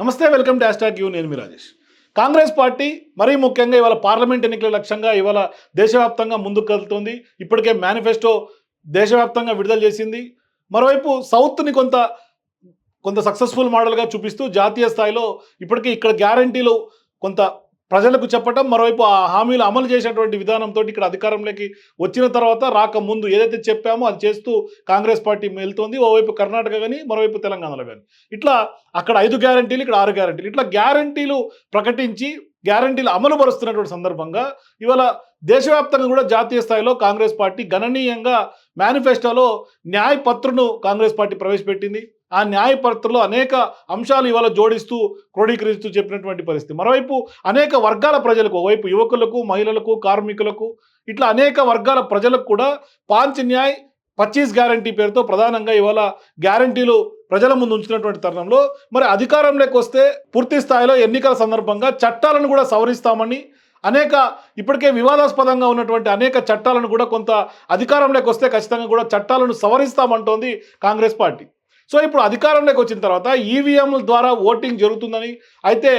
నమస్తే welcome to hash you నేను మీ Rajesh. Congress party మరీ ముఖ్యంగా ఇవాళ పార్లమెంట్ ఎన్నికల లక్ష్యంగా ఇవాళ దేశవ్యాప్తంగా ముందుకు కదులుతోంది ఇప్పటికే మేనిఫెస్టో దేశవ్యాప్తంగా విడుదల చేసింది. మరోవైపు సౌత్ని కొంత కొంత సక్సెస్ఫుల్ మోడల్గా చూపిస్తూ జాతీయ స్థాయిలో ఇప్పటికీ ఇక్కడ గ్యారంటీలు కొంత ప్రజలకు చెప్పటం మరోవైపు ఆ హామీలు అమలు చేసేటువంటి విధానంతో ఇక్కడ అధికారంలోకి వచ్చిన తర్వాత రాకముందు ఏదైతే చెప్పామో అది చేస్తూ కాంగ్రెస్ పార్టీ వెళ్తోంది ఓవైపు కర్ణాటక కానీ మరోవైపు తెలంగాణలో కానీ ఇట్లా అక్కడ ఐదు గ్యారంటీలు ఇక్కడ ఆరు గ్యారంటీలు. ఇట్లా గ్యారంటీలు ప్రకటించి గ్యారంటీలు అమలు పరుస్తున్నటువంటి సందర్భంగా ఇవాళ దేశవ్యాప్తంగా కూడా జాతీయ స్థాయిలో కాంగ్రెస్ పార్టీ గణనీయంగా మేనిఫెస్టోలో న్యాయపత్రను కాంగ్రెస్ పార్టీ ప్రవేశపెట్టింది. ఆ న్యాయపత్రలో అనేక అంశాలు ఇవాళ జోడిస్తూ క్రోడీకరిస్తూ చెప్పినటువంటి పరిస్థితి. మరోవైపు అనేక వర్గాల ప్రజలకు ఒకవైపు యువకులకు మహిళలకు కార్మికులకు ఇట్లా అనేక వర్గాల ప్రజలకు కూడా పాంచ్ న్యాయ్ పచ్చీస్ గ్యారంటీ పేరుతో ప్రధానంగా ఇవాళ గ్యారంటీలు ప్రజల ముందు ఉంచినటువంటి తరుణంలో మరి అధికారంలోకి వస్తే పూర్తి స్థాయిలో ఎన్నికల సందర్భంగా చట్టాలను కూడా సవరిస్తామని అనేక ఇప్పటికే వివాదాస్పదంగా ఉన్నటువంటి అనేక చట్టాలను కూడా కొంత అధికారంలోకి వస్తే ఖచ్చితంగా కూడా చట్టాలను సవరిస్తామంటోంది కాంగ్రెస్ పార్టీ. సో ఇప్పుడు అధికారంలోకి వచ్చిన తర్వాత ఈవీఎంల ద్వారా ఓటింగ్ జరుగుతుందని అయితే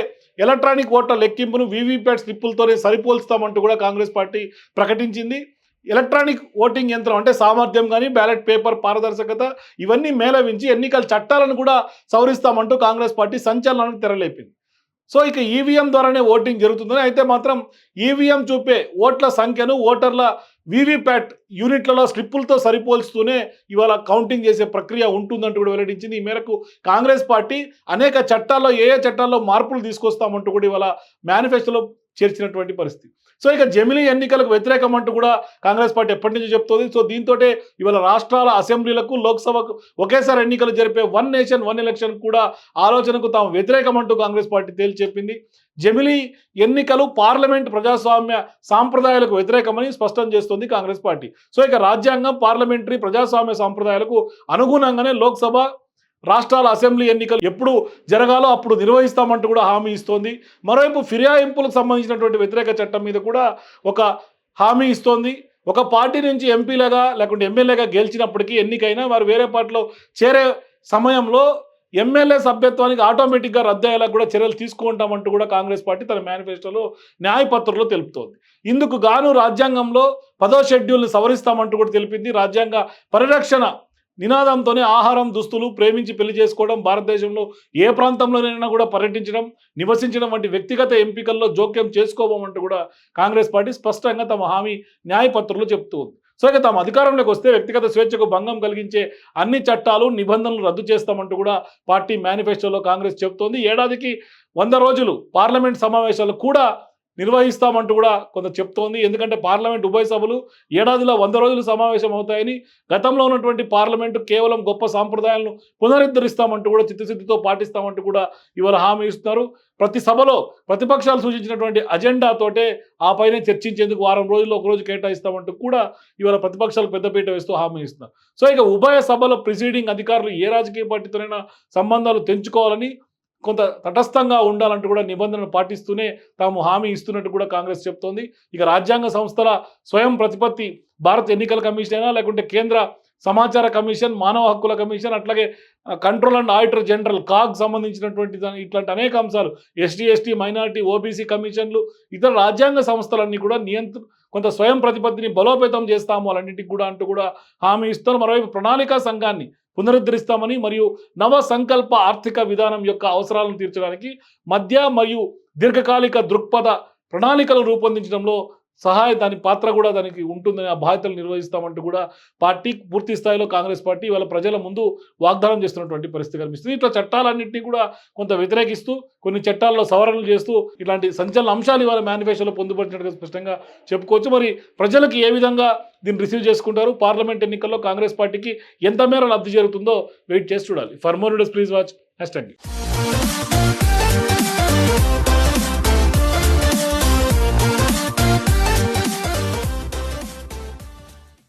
ఎలక్ట్రానిక్ ఓట్ల లెక్కింపును వీవీప్యాట్ స్లిప్పులతోనే సరిపోల్స్తామంటూ కూడా కాంగ్రెస్ పార్టీ ప్రకటించింది. ఎలక్ట్రానిక్ ఓటింగ్ యంత్రం అంటే సామర్థ్యం కానీ బ్యాలెట్ పేపర్ పారదర్శకత ఇవన్నీ మేళవించి ఎన్నికల చట్టాలను కూడా సవరిస్తామంటూ కాంగ్రెస్ పార్టీ సంచలనానికి తెరలేపింది. సో ఇక ఈవీఎం ద్వారానే ఓటింగ్ జరుగుతుందని అయితే మాత్రం ఈవీఎం చూపే ఓట్ల సంఖ్యను ఓటర్ల వీవీప్యాట్ యూనిట్లలో స్లిప్పులతో సరిపోల్స్తూనే ఇవాళ కౌంటింగ్ చేసే ప్రక్రియ ఉంటుందంటూ కూడా వెల్లడించింది. ఈ మేరకు కాంగ్రెస్ పార్టీ అనేక చట్టాల్లో ఏ ఏ చట్టాల్లో మార్పులు తీసుకొస్తామంటూ కూడా ఇవాళ మేనిఫెస్టోలో చేర్చినటువంటి పరిస్థితి. సో ఇక జమిలీ ఎన్నికలకు వ్యతిరేకం అంటూ కూడా కాంగ్రెస్ పార్టీ ఎప్పటి నుంచి చెప్తోంది. సో దీంతో ఇవాళ రాష్ట్రాల అసెంబ్లీలకు లోక్సభకు ఒకేసారి ఎన్నికలు జరిపే వన్ నేషన్ వన్ ఎలక్షన్ కూడా ఆలోచనకు తాము వ్యతిరేకం అంటూ కాంగ్రెస్ పార్టీ తేల్చి చెప్పింది జమిలీ ఎన్నికలు పార్లమెంట్ ప్రజాస్వామ్య సాంప్రదాయాలకు వ్యతిరేకమని స్పష్టం చేస్తోంది కాంగ్రెస్ పార్టీ. సో ఇక రాజ్యాంగం పార్లమెంటరీ ప్రజాస్వామ్య సాంప్రదాయాలకు అనుగుణంగానే లోక్సభ రాష్ట్రాల అసెంబ్లీ ఎన్నికలు ఎప్పుడు జరగాలో అప్పుడు నిర్వహిస్తామంటూ కూడా హామీ ఇస్తోంది. మరోవైపు ఫిర్యాయింపులకు సంబంధించినటువంటి వ్యతిరేక చట్టం మీద కూడా ఒక హామీ ఇస్తోంది. ఒక పార్టీ నుంచి ఎంపీలుగా లేకుంటే ఎమ్మెల్యేగా గెలిచినప్పటికీ ఎన్నికైనా వారు వేరే పార్టీలో చేరే సమయంలో ఎమ్మెల్యే సభ్యత్వానికి ఆటోమేటిక్గా రద్దు అయ్యేలా కూడా చర్యలు తీసుకుంటామంటూ కూడా కాంగ్రెస్ పార్టీ తన మేనిఫెస్టోలో న్యాయపత్రంలో తెలుపుతోంది. ఇందుకు గాను రాజ్యాంగంలో పదో షెడ్యూల్ని సవరిస్తామంటూ కూడా తెలిపింది. రాజ్యాంగ పరిరక్షణ నినాదంతోనే ఆహారం దుస్తులు ప్రేమించి పెళ్ళి చేసుకోవడం భారతదేశంలో ఏ ప్రాంతంలోనైనా కూడా పర్యటించడం నివసించడం వంటి వ్యక్తిగత ఎంపికల్లో జోక్యం చేసుకోబోమంటూ కూడా కాంగ్రెస్ పార్టీ స్పష్టంగా తమ హామీ న్యాయపత్రంలో చెప్తూ ఉంది. సో ఇక తమ అధికారంలోకి వస్తే వ్యక్తిగత స్వేచ్ఛకు భంగం కలిగించే అన్ని చట్టాలు నిబంధనలు రద్దు చేస్తామంటూ కూడా పార్టీ మేనిఫెస్టోలో కాంగ్రెస్ చెబుతోంది ఏడాదికి వంద రోజులు పార్లమెంట్ సమావేశాలు కూడా నిర్వహిస్తామంటూ కూడా కొంత చెప్తోంది. ఎందుకంటే పార్లమెంట్ ఉభయ సభలు ఏడాదిలో వంద రోజులు సమావేశం అవుతాయని గతంలో ఉన్నటువంటి పార్లమెంటు కేవలం గొప్ప సాంప్రదాయాలను పునరుద్ధరిస్తామంటూ కూడా చిత్తశుద్ధితో పాటిస్తామంటూ కూడా ఇవాళ హామీ ఇస్తున్నారు. ప్రతి సభలో ప్రతిపక్షాలు సూచించినటువంటి అజెండాతోటే ఆ పైన చర్చించేందుకు వారం రోజుల్లో ఒక రోజు కేటాయిస్తామంటూ కూడా ఇవాళ ప్రతిపక్షాలు పెద్దపీట వేస్తూ హామీ ఇస్తున్నారు. సో ఇక ఉభయ సభలో ప్రిసీడింగ్ అధికారులు ఏ రాజకీయ పార్టీతోనైనా సంబంధాలు తెంచుకోవాలని కొంత తటస్థంగా ఉండాలంటూ కూడా నిబంధనలు పాటిస్తూనే తాము హామీ ఇస్తున్నట్టు కూడా కాంగ్రెస్ చెప్తోంది. ఇక రాజ్యాంగ సంస్థల స్వయం ప్రతిపత్తి భారత ఎన్నికల కమిషన్ అయినా లేకుంటే కేంద్ర సమాచార కమిషన్ మానవ హక్కుల కమిషన్ అట్లాగే control and auditor general CAG సంబంధించినటువంటి ఇట్లాంటి అనేక అంశాలు ఎస్టీ ఎస్టీ మైనారిటీ ఓబీసీ కమిషన్లు ఇతర రాజ్యాంగ సంస్థలన్నీ కూడా నియంత్ర కొంత స్వయం ప్రతిపత్తిని బలోపేతం చేస్తాము అలాంటికి కూడా అంటూ కూడా హామీ ఇస్తారు మరోవైపు ప్రణాళికా సంఘాన్ని పునరుద్ధరిస్తామని మరియు నవ సంకల్ప ఆర్థిక విధానం యొక్క అవసరాలను తీర్చడానికి మధ్య మరియు దీర్ఘకాలిక దృక్పథ ప్రణాళికలు రూపొందించడంలో సహాయ దాని పాత్ర కూడా దానికి ఉంటుందని ఆ బాధ్యతలు నిర్వహిస్తామంటూ కూడా పార్టీ పూర్తి స్థాయిలో కాంగ్రెస్ పార్టీ వాళ్ళ ప్రజల ముందు వాగ్దానం చేస్తున్నటువంటి పరిస్థితి కనిపిస్తుంది. ఇట్లా చట్టాలన్నింటినీ కూడా కొంత వ్యతిరేకిస్తూ కొన్ని చట్టాల్లో సవరణలు చేస్తూ ఇలాంటి సంచలన అంశాలు ఇవాళ మేనిఫెస్టోలో పొందుపరిచినట్టుగా స్పష్టంగా చెప్పుకోవచ్చు. మరి ప్రజలకు ఏ విధంగా దీన్ని రిసీవ్ చేసుకుంటారు? పార్లమెంట్ ఎన్నికల్లో కాంగ్రెస్ పార్టీకి ఎంత మేర లబ్ధి జరుగుతుందో వెయిట్ చేసి చూడాలి. For more please watch. Hashtag